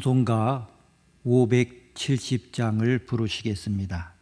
찬송가 570장을 부르시겠습니다.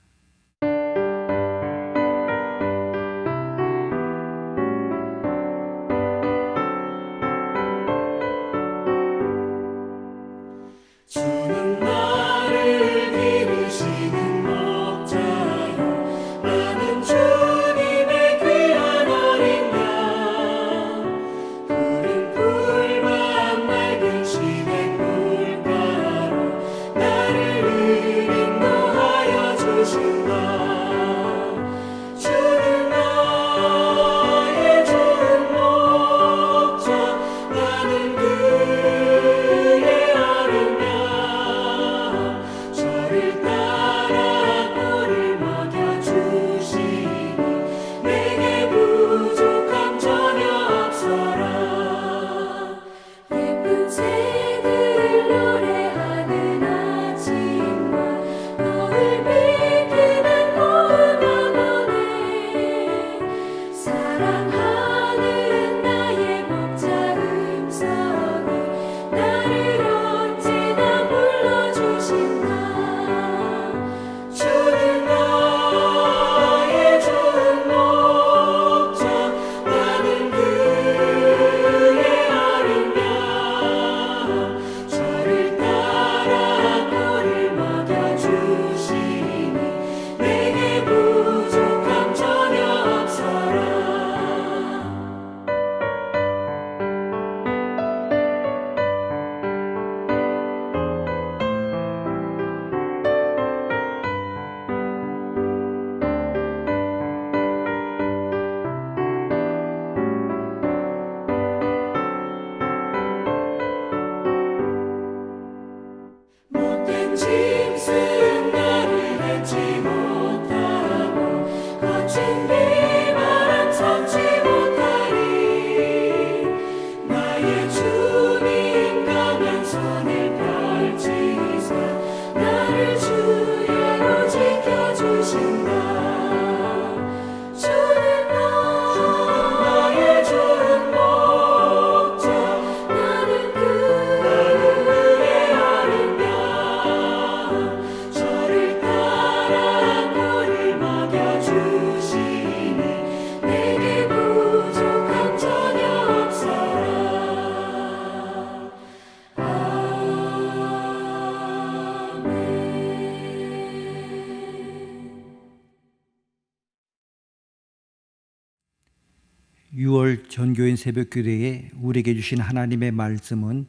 새벽교대에 우리에게 주신 하나님의 말씀은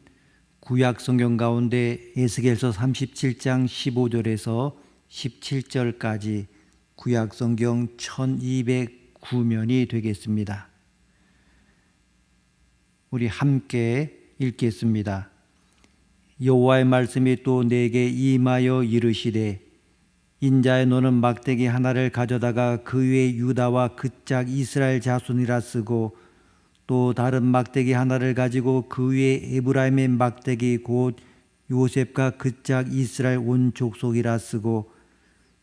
구약 성경 가운데 에스겔서 37장 15절에서 17절까지 구약 성경 1209면이 되겠습니다. 우리 함께 읽겠습니다. 여호와의 말씀이 또 내게 임하여 이르시되 인자의 너는 막대기 하나를 가져다가 그 위에 유다와 그짝 이스라엘 자손이라 쓰고 또 다른 막대기 하나를 가지고 그 위에 에브라임의 막대기 곧 요셉과 그짝 이스라엘 온 족속이라 쓰고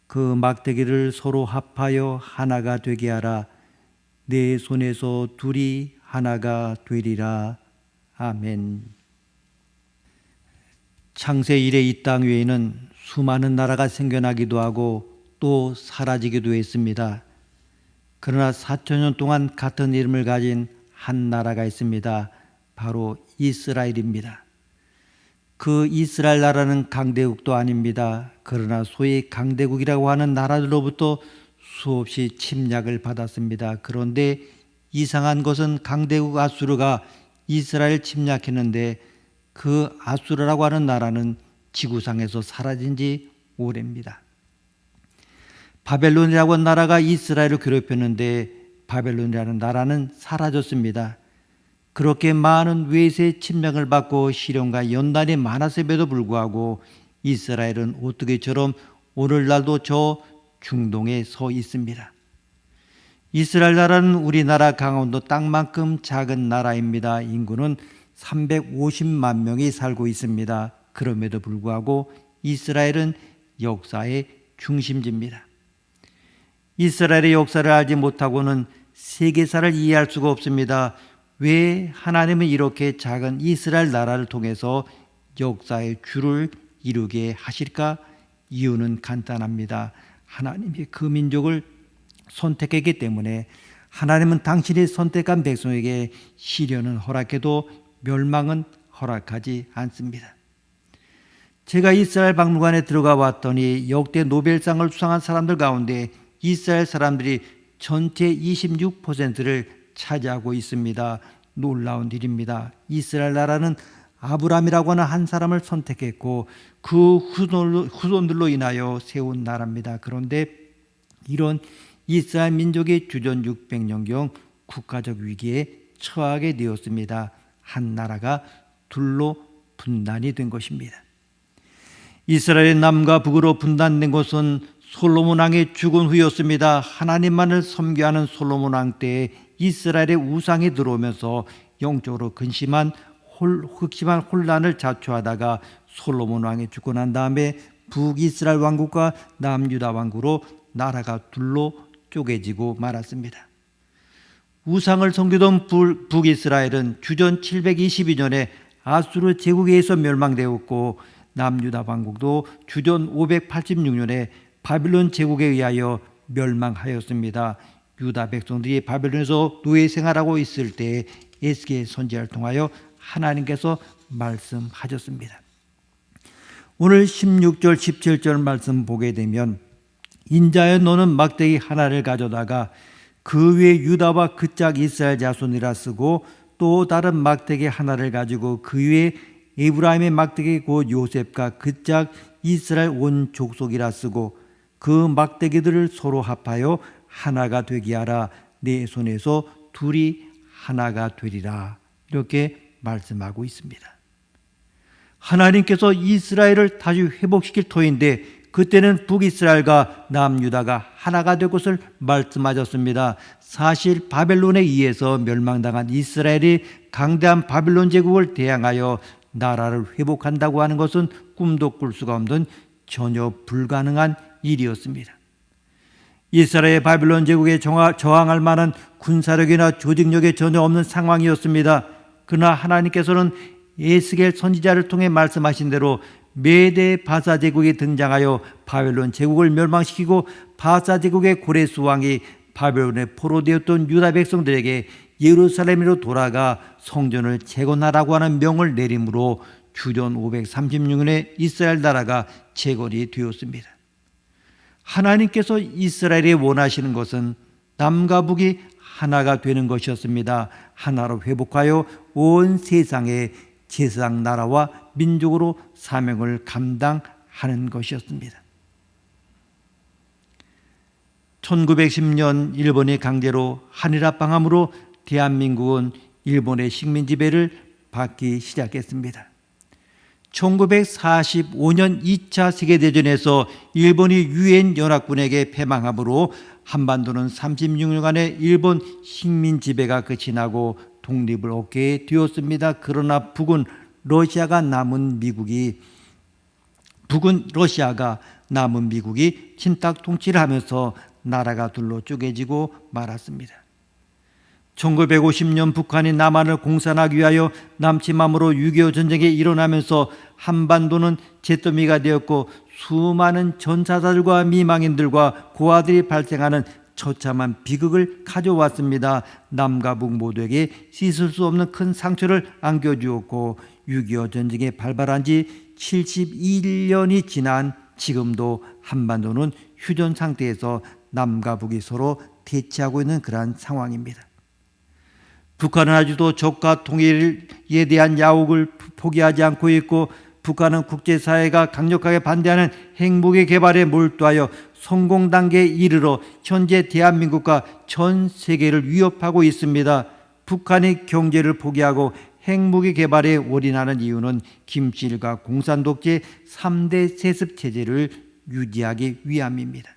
그 막대기를 서로 합하여 하나가 되게 하라 내 손에서 둘이 하나가 되리라 아멘. 창세 이래 이 땅 위에는 수많은 나라가 생겨나기도 하고 또 사라지기도 했습니다. 그러나 4천년 동안 같은 이름을 가진 한 나라가 있습니다. 바로 이스라엘입니다. 그 이스라엘 나라는 강대국도 아닙니다. 그러나 소위 강대국이라고 하는 나라들로부터 수없이 침략을 받았습니다. 그런데 이상한 것은 강대국 아수르가 이스라엘 침략했는데 그 아수르라고 하는 나라는 지구상에서 사라진 지 오래입니다. 바벨론이라고 하는 나라가 이스라엘을 괴롭혔는데 바벨론이라는 나라는 사라졌습니다. 그렇게 많은 외세 침략을 받고 시련과 연단이 많았음에도 불구하고 이스라엘은 어떻게처럼 오늘날도 저 중동에 서 있습니다. 이스라엘 나라는 우리나라 강원도 땅만큼 작은 나라입니다. 인구는 350만 명이 살고 있습니다. 그럼에도 불구하고 이스라엘은 역사의 중심지입니다. 이스라엘의 역사를 알지 못하고는 세계사를 이해할 수가 없습니다. 왜 하나님은 이렇게 작은 이스라엘 나라를 통해서 역사의 주를 이루게 하실까? 이유는 간단합니다. 하나님이 그 민족을 선택했기 때문에 하나님은 당신이 선택한 백성에게 시련은 허락해도 멸망은 허락하지 않습니다. 제가 이스라엘 박물관에 들어가 봤더니 역대 노벨상을 수상한 사람들 가운데 이스라엘 사람들이 전체 26%를 차지하고 있습니다. 놀라운 일입니다. 이스라엘 나라는 아브람이라고 하는 한 사람을 선택했고 그 후손- 후손들로 인하여 세운 나라입니다. 그런데 이런 이스라엘 민족의 주전 600년경 국가적 위기에 처하게 되었습니다. 한 나라가 둘로 분단이 된 것입니다. 이스라엘의 남과 북으로 분단된 것은 솔로몬 왕의 죽은 후였습니다. 하나님만을 섬겨하는 솔로몬 왕 때에 이스라엘의 우상이 들어오면서 영적으로 근심한 홀, 흑심한 혼란을 자초하다가 솔로몬 왕이 죽고 난 다음에 북이스라엘 왕국과 남유다 왕국으로 나라가 둘로 쪼개지고 말았습니다. 우상을 섬기던 불- 북이스라엘은 주전 722년에 아수르 제국에 의해서 멸망되었고 남유다 왕국도 주전 586년에 바빌론 제국에 의하여 멸망하였습니다. 유다 백성들이 바빌론에서 노예 생활하고 있을 때 에스겔 선지자를 통하여 하나님께서 말씀하셨습니다. 오늘 16절 17절 말씀 보게 되면 인자여 너는 막대기 하나를 가져다가 그 위에 유다와 그 짝 이스라엘 자손이라 쓰고 또 다른 막대기 하나를 가지고 그 위에 에브라임의 막대기 곧 요셉과 그 짝 이스라엘 온 족속이라 쓰고 그 막대기들을 서로 합하여 하나가 되게 하라 내 손에서 둘이 하나가 되리라 이렇게 말씀하고 있습니다. 하나님께서 이스라엘을 다시 회복시킬 터인데 그때는 북이스라엘과 남유다가 하나가 될 것을 말씀하셨습니다. 사실 바벨론에 의해서 멸망당한 이스라엘이 강대한 바빌론 제국을 대항하여 나라를 회복한다고 하는 것은 꿈도 꿀 수가 없는 전혀 불가능한 일이었습니다. 이스라엘 바빌론 제국에 저항할 만한 군사력이나 조직력이 전혀 없는 상황이었습니다. 그러나 하나님께서는 에스겔 선지자를 통해 말씀하신 대로 메대 바사 제국이 등장하여 바벨론 제국을 멸망시키고 바사 제국의 고레스 왕이 바벨론에 포로되었던 유다 백성들에게 예루살렘으로 돌아가 성전을 재건하라고 하는 명을 내림으로 주전 536년에 이스라엘 나라가 재건이 되었습니다. 하나님께서 이스라엘이 원하시는 것은 남과 북이 하나가 되는 것이었습니다. 하나로 회복하여 온 세상의 제사장 나라와 민족으로 사명을 감당하는 것이었습니다. 1910년 일본이 강제로 한일합 방함으로 대한민국은 일본의 식민 지배를 받기 시작했습니다. 1945년 2차 세계대전에서 일본이 유엔 연합군에게 패망함으로 한반도는 36년간의 일본 식민 지배가 끝이 나고 독립을 얻게 되었습니다. 그러나 북은 러시아가 남은 미국이 북은 러시아가 남은 미국이 친탁 통치를 하면서 나라가 둘로 쪼개지고 말았습니다. 1950년 북한이 남한을 공산하기 위하여 남침함으로 6.25 전쟁이 일어나면서 한반도는 잿더미가 되었고 수많은 전사자들과 미망인들과 고아들이 발생하는 처참한 비극을 가져왔습니다. 남과 북 모두에게 씻을 수 없는 큰 상처를 안겨주었고 6.25 전쟁이 발발한 지 71년이 지난 지금도 한반도는 휴전 상태에서 남과 북이 서로 대치하고 있는 그러한 상황입니다. 북한은 아직도 적과 통일에 대한 야옥을 포기하지 않고 있고 북한은 국제사회가 강력하게 반대하는 핵무기 개발에 몰두하여 성공 단계에 이르러 현재 대한민국과 전 세계를 위협하고 있습니다. 북한이 경제를 포기하고 핵무기 개발에 올인하는 이유는 김실과 공산 독재 3대 세습 체제를 유지하기 위함입니다.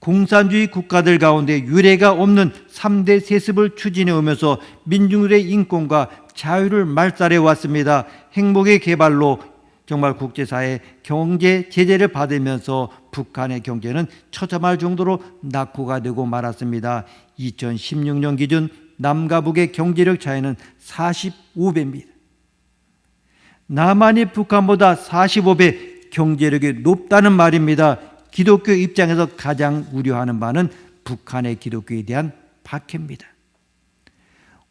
공산주의 국가들 가운데 유례가 없는 3대 세습을 추진해 오면서 민중들의 인권과 자유를 말살해 왔습니다. 행복의 개발로 정말 국제사회 경제 제재를 받으면서 북한의 경제는 처참할 정도로 낙후가 되고 말았습니다. 2016년 기준 남과 북의 경제력 차이는 45배입니다. 남한이 북한보다 45배 경제력이 높다는 말입니다. 기독교 입장에서 가장 우려하는 바는 북한의 기독교에 대한 박해입니다.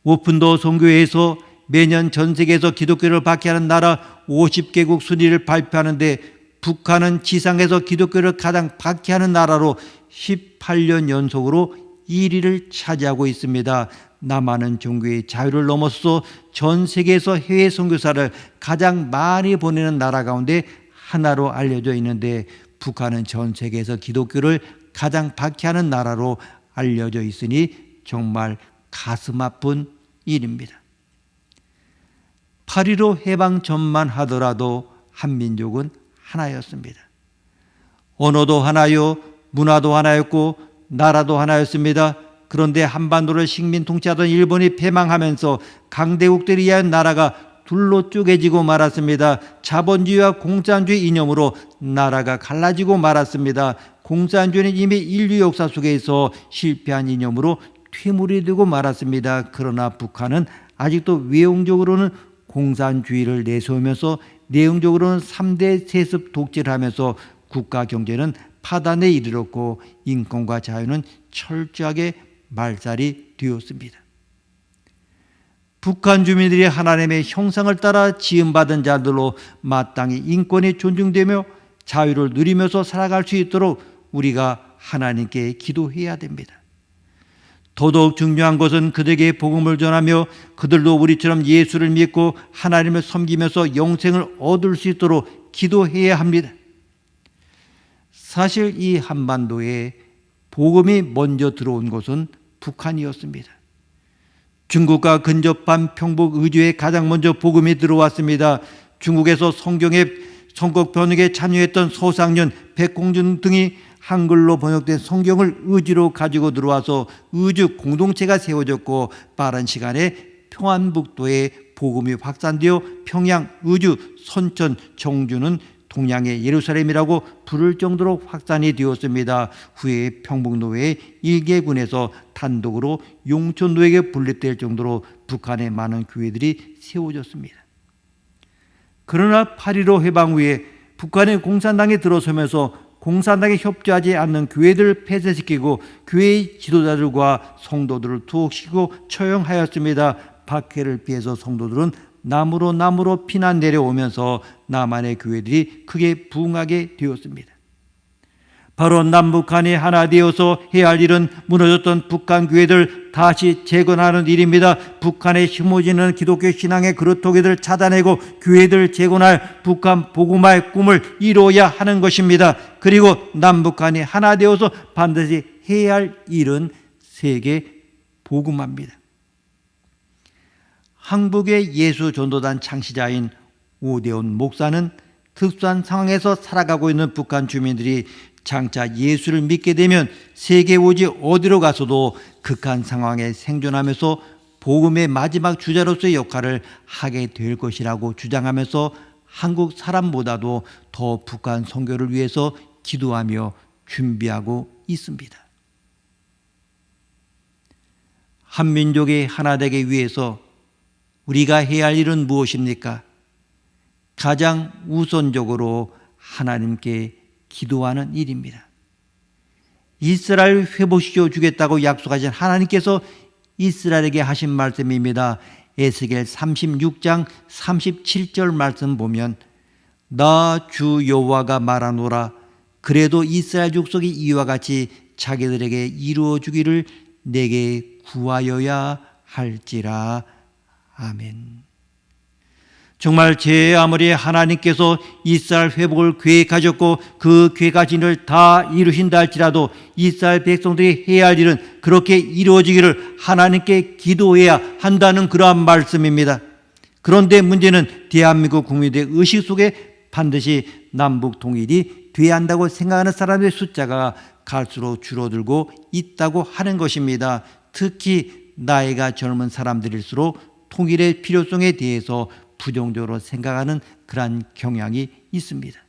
오픈도 선교회에서 매년 전 세계에서 기독교를 박해하는 나라 50개국 순위를 발표하는데 북한은 지상에서 기독교를 가장 박해하는 나라로 18년 연속으로 1위를 차지하고 있습니다. 남한은 종교의 자유를 넘어서 전 세계에서 해외 선교사를 가장 많이 보내는 나라 가운데 하나로 알려져 있는데 북한은 전 세계에서 기독교를 가장 박해하는 나라로 알려져 있으니 정말 가슴 아픈 일입니다. 8.15 해방 전만 하더라도 한민족은 하나였습니다. 언어도 하나요, 문화도 하나였고, 나라도 하나였습니다. 그런데 한반도를 식민 통치하던 일본이 패망하면서 강대국들이 이한 나라가 둘로 쪼개지고 말았습니다. 자본주의와 공산주의 이념으로 나라가 갈라지고 말았습니다. 공산주의는 이미 인류 역사 속에서 실패한 이념으로 퇴물이 되고 말았습니다. 그러나 북한은 아직도 외형적으로는 공산주의를 내세우면서 내용적으로는 3대 세습 독재를 하면서 국가 경제는 파단에 이르렀고 인권과 자유는 철저하게 말살이 되었습니다. 북한 주민들이 하나님의 형상을 따라 지음받은 자들로 마땅히 인권이 존중되며 자유를 누리면서 살아갈 수 있도록 우리가 하나님께 기도해야 됩니다. 더더욱 중요한 것은 그들에게 복음을 전하며 그들도 우리처럼 예수를 믿고 하나님을 섬기면서 영생을 얻을 수 있도록 기도해야 합니다. 사실 이 한반도에 복음이 먼저 들어온 곳은 북한이었습니다. 중국과 근접한 평북 의주에 가장 먼저 복음이 들어왔습니다. 중국에서 성경의 선곡 번역에 참여했던 소상년, 백공준 등이 한글로 번역된 성경을 의지로 가지고 들어와서 의주 공동체가 세워졌고 빠른 시간에 평안북도에 복음이 확산되어 평양, 의주, 선천, 정주는 동양의 예루살렘이라고 부를 정도로 확산이 되었습니다. 후에 평북노회 일개군에서 단독으로 용천노에게 분립될 정도로 북한의 많은 교회들이 세워졌습니다. 그러나 8.15 해방 후에 북한의 공산당이 들어서면서 공산당에 협조하지 않는 교회들을 폐쇄시키고 교회의 지도자들과 성도들을 투옥시키고 처형하였습니다. 박해를 피해서 성도들은 남으로 남으로 피난 내려오면서 남한의 교회들이 크게 부흥하게 되었습니다. 바로 남북한이 하나 되어서 해야 할 일은 무너졌던 북한 교회들 다시 재건하는 일입니다. 북한에 심어지는 기독교 신앙의 그릇토기들 찾아내고 교회들 재건할 북한 복음화의 꿈을 이루어야 하는 것입니다. 그리고 남북한이 하나 되어서 반드시 해야 할 일은 세계 복음화입니다. 한국의 예수 전도단 창시자인 오대원 목사는 특수한 상황에서 살아가고 있는 북한 주민들이 장차 예수를 믿게 되면 세계 오지 어디로 가서도 극한 상황에 생존하면서 복음의 마지막 주자로서의 역할을 하게 될 것이라고 주장하면서 한국 사람보다도 더 북한 선교를 위해서 기도하며 준비하고 있습니다. 한민족이 하나 되기 위해서 우리가 해야 할 일은 무엇입니까? 가장 우선적으로 하나님께 기도하는 일입니다. 이스라엘 회복시켜 주겠다고 약속하신 하나님께서 이스라엘에게 하신 말씀입니다. 에스겔 36장 37절 말씀 보면 나 주 여호와가 말하노라 그래도 이스라엘 족속이 이와 같이 자기들에게 이루어 주기를 내게 구하여야 할지라 아멘. 정말 제 아무리 하나님께서 이스라엘 회복을 계획하셨고 그 계획하신 일을 다 이루신다 할지라도 이스라엘 백성들이 해야 할 일은 그렇게 이루어지기를 하나님께 기도해야 한다는 그러한 말씀입니다. 그런데 문제는 대한민국 국민들의 의식 속에 반드시 남북 통일이 돼야 한다고 생각하는 사람의 숫자가 갈수록 줄어들고 있다고 하는 것입니다. 특히 나이가 젊은 사람들일수록 통일의 필요성에 대해서 부정적으로 생각하는 그러한 경향이 있습니다.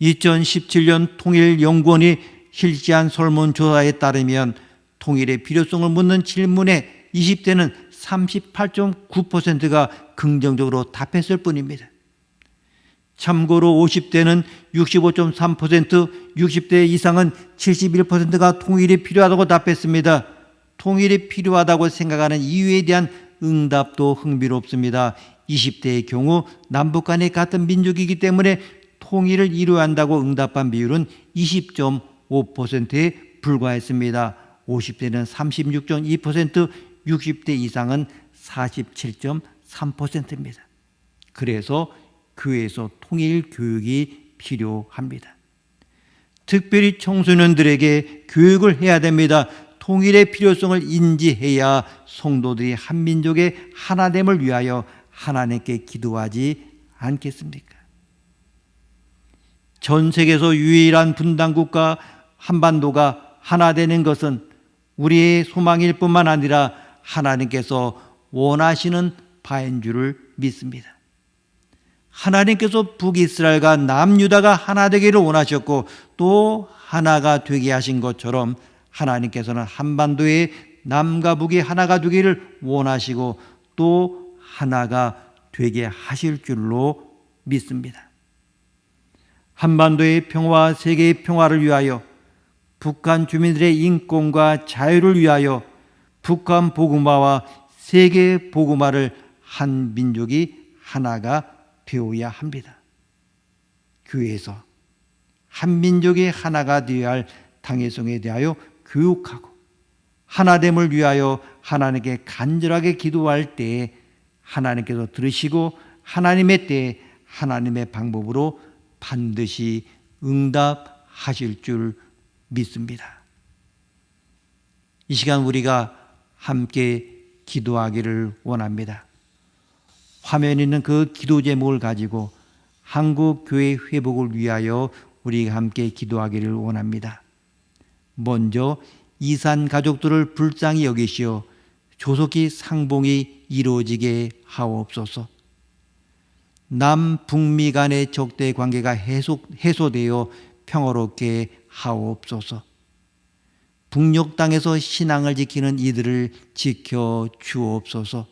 2017년 통일연구원이 실시한 설문조사에 따르면 통일의 필요성을 묻는 질문에 20대는 38.9%가 긍정적으로 답했을 뿐입니다. 참고로 50대는 65.3%, 60대 이상은 71%가 통일이 필요하다고 답했습니다. 통일이 필요하다고 생각하는 이유에 대한 응답도 흥미롭습니다. 20대의 경우 남북 간의 같은 민족이기 때문에 통일을 이루어야 한다고 응답한 비율은 20.5%에 불과했습니다. 50대는 36.2%, 60대 이상은 47.3%입니다. 그래서 교회에서 통일 교육이 필요합니다. 특별히 청소년들에게 교육을 해야 됩니다. 통일의 필요성을 인지해야 성도들이 한민족의 하나됨을 위하여 하나님께 기도하지 않겠습니까? 전 세계에서 유일한 분단국가 한반도가 하나 되는 것은 우리의 소망일 뿐만 아니라 하나님께서 원하시는 바인 줄을 믿습니다. 하나님께서 북이스라엘과 남유다가 하나 되기를 원하셨고 또 하나가 되게 하신 것처럼 하나님께서는 한반도의 남과 북이 하나가 되기를 원하시고 또 하나가 되게 하실 줄로 믿습니다. 한반도의 평화와 세계의 평화를 위하여 북한 주민들의 인권과 자유를 위하여 북한 복음화와 세계 복음화를 한 민족이 하나가 되어야 합니다. 교회에서 한 민족이 하나가 되어야 할 당회성에 대하여 교육하고 하나됨을 위하여 하나님께 간절하게 기도할 때에 하나님께서 들으시고 하나님의 때에 하나님의 방법으로 반드시 응답하실 줄 믿습니다. 이 시간 우리가 함께 기도하기를 원합니다. 화면에 있는 그 기도 제목을 가지고 한국 교회 회복을 위하여 우리가 함께 기도하기를 원합니다. 먼저 이산 가족들을 불쌍히 여기시어 조속히 상봉이 이루어지게 하옵소서. 남 북미 간의 적대 관계가 해소, 해소되어 평화롭게 하옵소서. 북녘 땅에서 신앙을 지키는 이들을 지켜 주옵소서.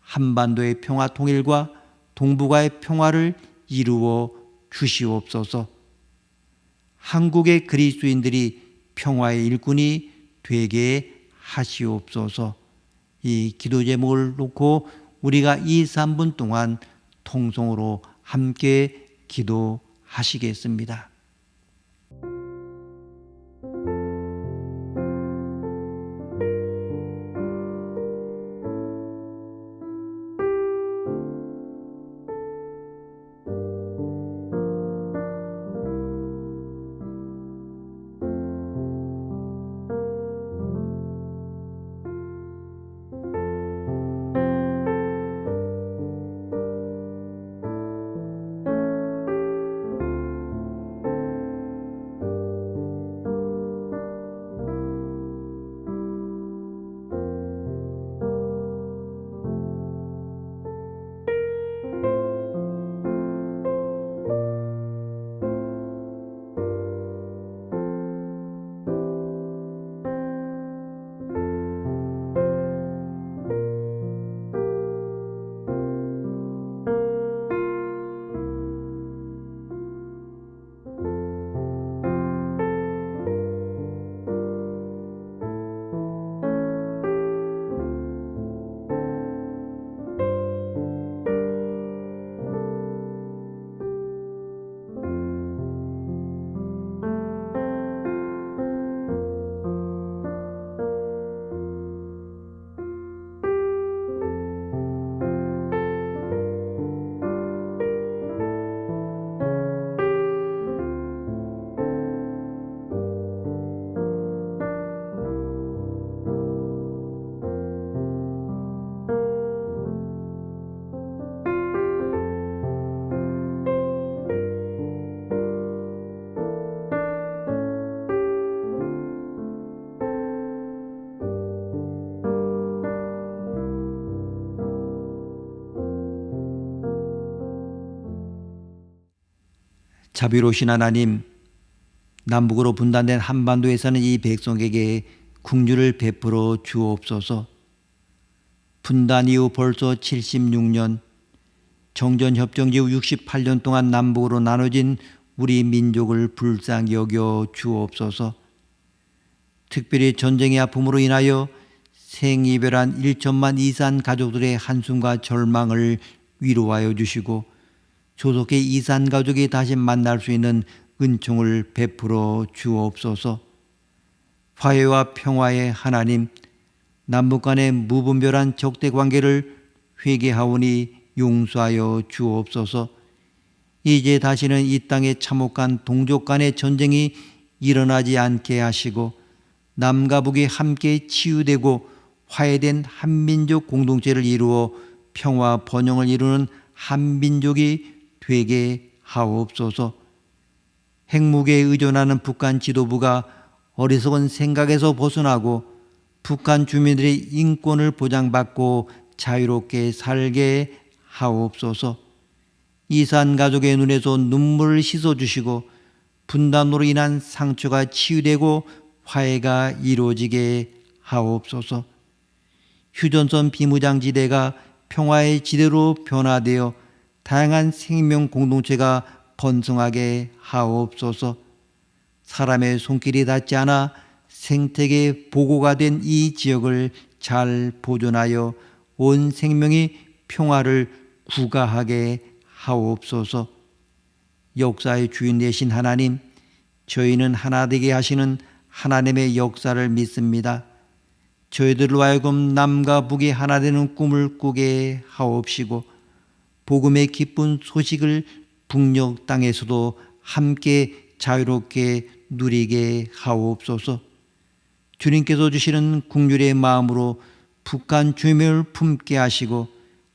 한반도의 평화 통일과 동북아의 평화를 이루어 주시옵소서. 한국의 그리스도인들이 평화의 일꾼이 되게 하시옵소서. 이 기도 제목을 놓고 우리가 2, 3분 동안 통성으로 함께 기도하시겠습니다. 자비로우신 하나님, 남북으로 분단된 한반도에서는 이 백성에게 국류를 베풀어 주옵소서. 분단 이후 벌써 76년, 정전협정 이후 68년 동안 남북으로 나눠진 우리 민족을 불쌍히 여겨 주옵소서. 특별히 전쟁의 아픔으로 인하여 생이별한 1천만 이산 가족들의 한숨과 절망을 위로하여 주시고 조속히 이산 가족이 다시 만날 수 있는 은총을 베풀어 주옵소서. 화해와 평화의 하나님, 남북 간의 무분별한 적대 관계를 회개하오니 용서하여 주옵소서. 이제 다시는 이 땅에 참혹한 동족 간의 전쟁이 일어나지 않게 하시고 남과 북이 함께 치유되고 화해된 한민족 공동체를 이루어 평화 번영을 이루는 한민족이 되게 하옵소서. 핵무기에 의존하는 북한 지도부가 어리석은 생각에서 벗어나고 북한 주민들의 인권을 보장받고 자유롭게 살게 하옵소서. 이산 가족의 눈에서 눈물을 씻어주시고 분단으로 인한 상처가 치유되고 화해가 이루어지게 하옵소서. 휴전선 비무장지대가 평화의 지대로 변화되어 다양한 생명 공동체가 번성하게 하옵소서. 사람의 손길이 닿지 않아 생태계 보고가 된 이 지역을 잘 보존하여 온 생명이 평화를 구가하게 하옵소서. 역사의 주인 되신 하나님, 저희는 하나 되게 하시는 하나님의 역사를 믿습니다. 저희들로 하여금 남과 북이 하나 되는 꿈을 꾸게 하옵시고 복음의 기쁜 소식을 북녘 땅에서도 함께 자유롭게 누리게 하옵소서. 주님께서 주시는 국률의 마음으로 북한 주민을 품게 하시고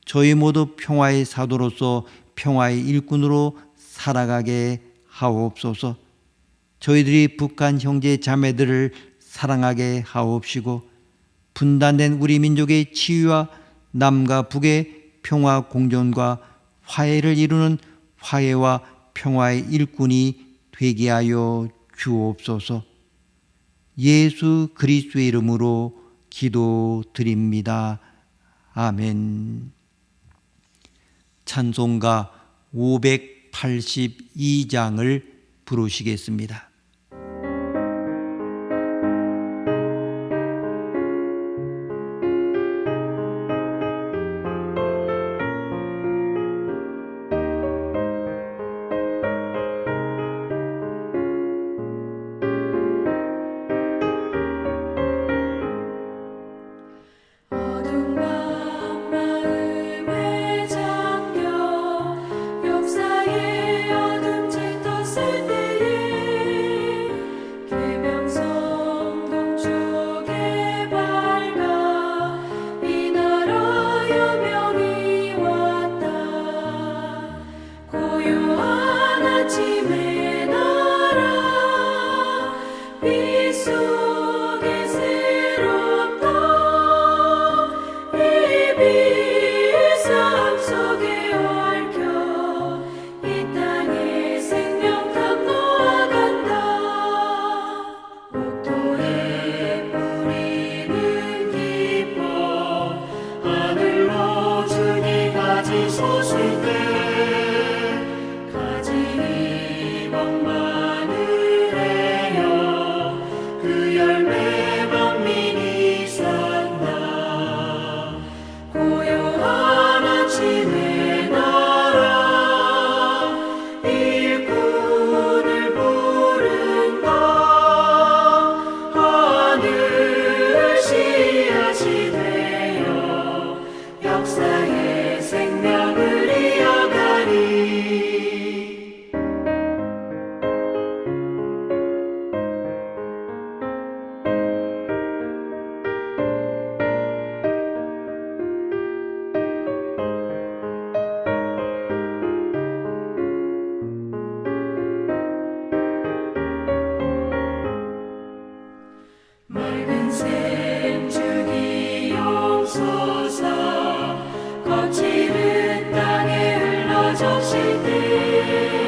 저희 모두 평화의 사도로서 평화의 일꾼으로 살아가게 하옵소서. 저희들이 북한 형제 자매들을 사랑하게 하옵시고 분단된 우리 민족의 치유와 남과 북의 평화 공존과 화해를 이루는 화해와 평화의 일꾼이 되게 하여 주옵소서. 예수 그리스도의 이름으로 기도드립니다. 아멘. 찬송가 582장을 부르시겠습니다. 흘러젖을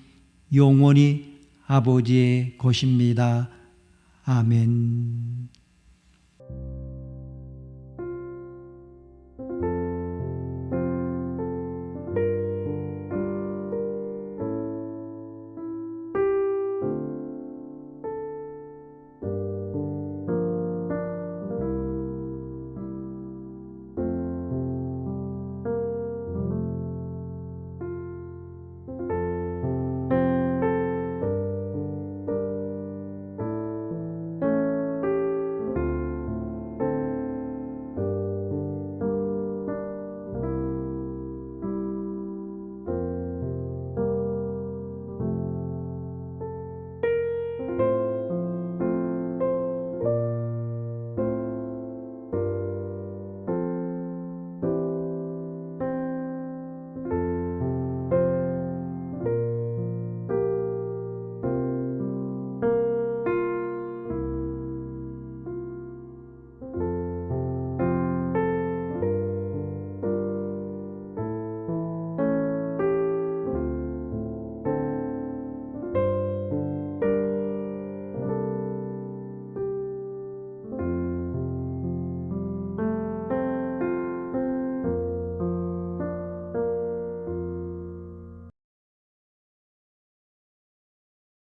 영원히 아버지의 것입니다. 아멘.